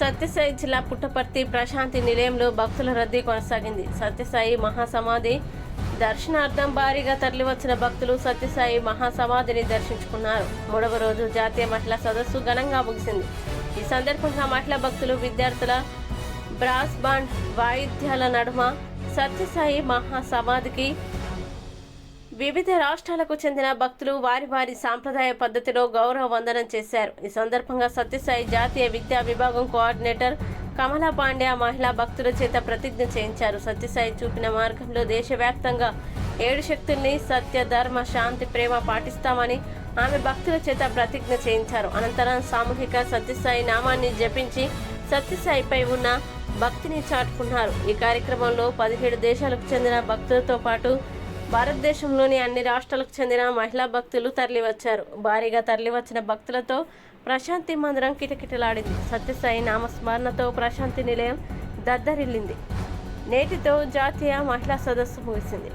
సత్యసాయి జిల్లా పుట్టపర్తి ప్రశాంతి నిలయంలో భక్తుల రద్దీ కొనసాగింది. సత్యసాయి మహాసమాధి దర్శనార్థం భారీగా తరలివచ్చిన భక్తులు సత్యసాయి మహాసమాధిని దర్శించుకున్నారు. మూడవ రోజు జాతీయ మహిళా సదస్సు ఘనంగా ముగిసింది. ఈ సందర్భంగా మహిళా భక్తులు విద్యార్థుల బ్రాస్ బాండ్ వాయిద్యాల నడుమ సత్యసాయి మహాసమాధికి వివిధ రాష్ట్రాలకు చెందిన భక్తులు వారి వారి సాంప్రదాయ పద్ధతిలో గౌరవ వందనం చేశారు. ఈ సందర్భంగా సత్యసాయి జాతీయ విద్యా విభాగం కోఆర్డినేటర్ కమలా పాండ్యా మహిళా భక్తుల చేత ప్రతిజ్ఞ చేయించారు. సత్యసాయి చూపిన మార్గంలో దేశవ్యాప్తంగా ఏడు శక్తుల్ని సత్య ధర్మ శాంతి ప్రేమ పాటిస్తామని ఆమె భక్తుల చేత ప్రతిజ్ఞ చేయించారు. అనంతరం సామూహిక సత్యసాయి నామాన్ని జపించి సత్యసాయిపై ఉన్న భక్తిని చాటుకున్నారు. ఈ కార్యక్రమంలో పదిహేడు దేశాలకు చెందిన భక్తులతో పాటు భారతదేశంలోని అన్ని రాష్ట్రాలకు చెందిన మహిళా భక్తులు తరలివచ్చారు. భారీగా తరలివచ్చిన భక్తులతో ప్రశాంతి మందిరం కిటకిటలాడింది. సత్యసాయి నామస్మరణతో ప్రశాంతి నిలయం దద్దరిల్లింది. నేటితో జాతీయ మహిళా సదస్సు ముగిసింది.